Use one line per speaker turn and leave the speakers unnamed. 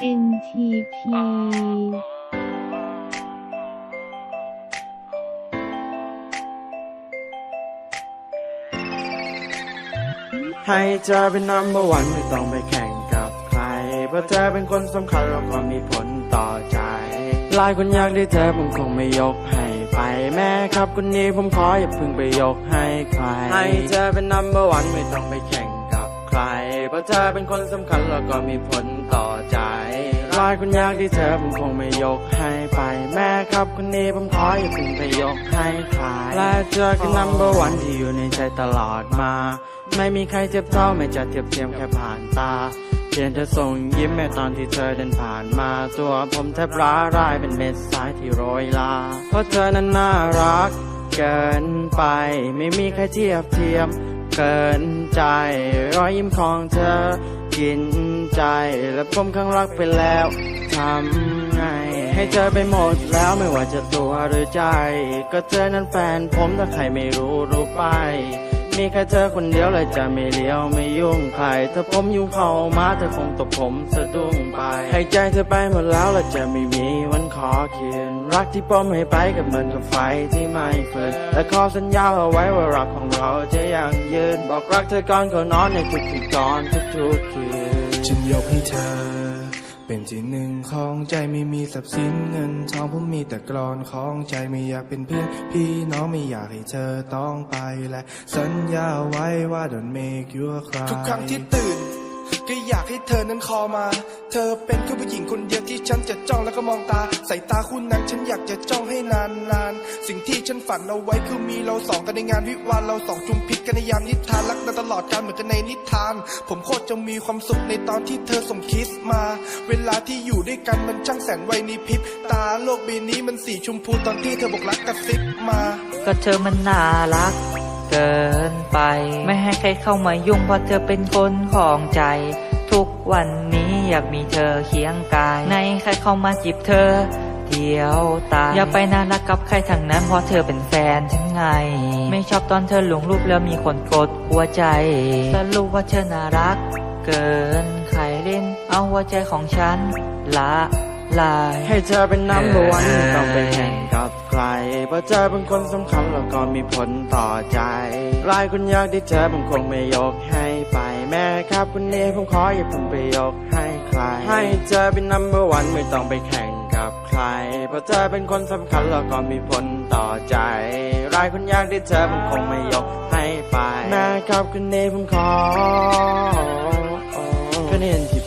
NTP
ให้เธอเป็น number one ไม่ต้องไปแข่งกับใคร เพราะเธอเป็นคนสำคัญแล้วก็มีผลต่อใจ หลายคนอยากได้เธอผมคงไม่ยกให้ไปแม่ครับคนนี้ผมขออย่าเพิ่งไปยกให้ใคร ให้เธอเป็น number one ไม่ต้องไปแข่งกับ ใคร เพราะเธอเป็นคนสำคัญแล้วก็มีผลต่อใจหลายคนอยากได้เธอผมคงไม่ยกให้ไป แม่ครับคนนี้ผมขออย่าเพิ่งไปยกให้ใครและเธอคือ number one ที่อยู่ในใจตลอดมา ไม่มีใครเทียบเท่าไม่จะเทียบเทียมแค่ผ่านตาเพียงเธอส่งยิ้มแม้ตอนที่เธอเดินผ่านมา ตัวผมแทบร้ารายเป็นเม็ดทรายที่โรยลา เพราะเธอนั้นน่ารักเกินไป ไม่มีใครเทียบเทียม เกินใจ รอยยิ้มของเธอ กินใจและผมข้างรักไปแล้วทำไง ให้เธอไปหมดแล้วไม่ว่าจะตัวหรือใจ ก็เธอนั้นแฟนผมถ้าใครไม่รู้รู้ไป มีแค่เธอคนเดียวเลยจะไม่เลี้ยวไม่ยุ่งใครถ้าผมยุ่งเข้ามาเธอคงตกผมสะดุ้งไปให้ใจเธอไปหมดแล้วและจะไม่มีวันขอคืนรักที่ผมให้ไปกับเหมือนกับไฟที่ไม่ฝืนและขอสัญญาเอาไว้ว่ารักของเราจะยังยืน บอกรักเธอก่อนก่อนนอนในทุกๆตอนทุกๆคืน
ฉันยกให้เธอ เป็นที่หนึ่งของใจไม่มีทรัพย์สินเงินทองผมมีแต่กรอนของใจไม่อยากเป็นเพื่อนพี่น้องไม่อยากให้เธอต้องไปและสัญญาไว้ว่า don't make you cry ทุกครั้งที่ตื่น ก็อยากให้เธอนั้นคอมา เธอเป็นแค่ผู้หญิงคนเดียวที่ฉันจะจ้องแล้วก็มองตาสายตาคุณนั้นฉันอยากจะจ้องให้นานนานๆสิ่งที่ฉันฝันเอาไว้คือมีเราสองกันในงานวิวาห์เราสองจุมพิษกันในยามนิทานรักกันตลอดการเหมือนกันในนิทาน ผมโคตรจะมีความสุขในตอนที่เธอส่งคิสมา เวลาที่อยู่ด้วยกันมันช่างแสนไวในพริบตาโลกใบนี้มันสีชมพูตอนที่เธอบอกรักกระซิบมา
ก็เธอมันน่ารักเกิน ไป ไม่ให้ใครเข้ามายุ่งเพราะเธอเป็นคนของใจ ทุกวันนี้อยากมีเธอเคียงกาย ในใครเข้ามาจีบเธอเดียวตายอย่าไปน่ารักกับใครทั้งนั้นเพราะเธอเป็นแฟนฉันไง ไม่ชอบตอนเธอลงรูปแล้วมีคนกดหัวใจสรุปว่าเธอน่ารัก เกินใครเล่น เอาหัวใจของฉันละ ลาย
ให้เธอเป็น number one ไม่ต้องไปแข่งกับใคร เพราะเธอเป็นคนสำคัญแล้วก็มีผลต่อใจหลายคนอยากได้เธอผมคงไม่ยกให้ไป แม่ครับคนนี้ผมขออย่าเพิ่งไปยกให้ใคร ให้เธอเป็น number one ไม่ต้องไปแข่งกับใคร เพราะเธอเป็นคนสำคัญแล้วก็มีผลต่อใจหลายคนอยากได้เธอผมคงไม่ยกให้ไป แม่ครับคนนี้ผมขอคนนี้ที่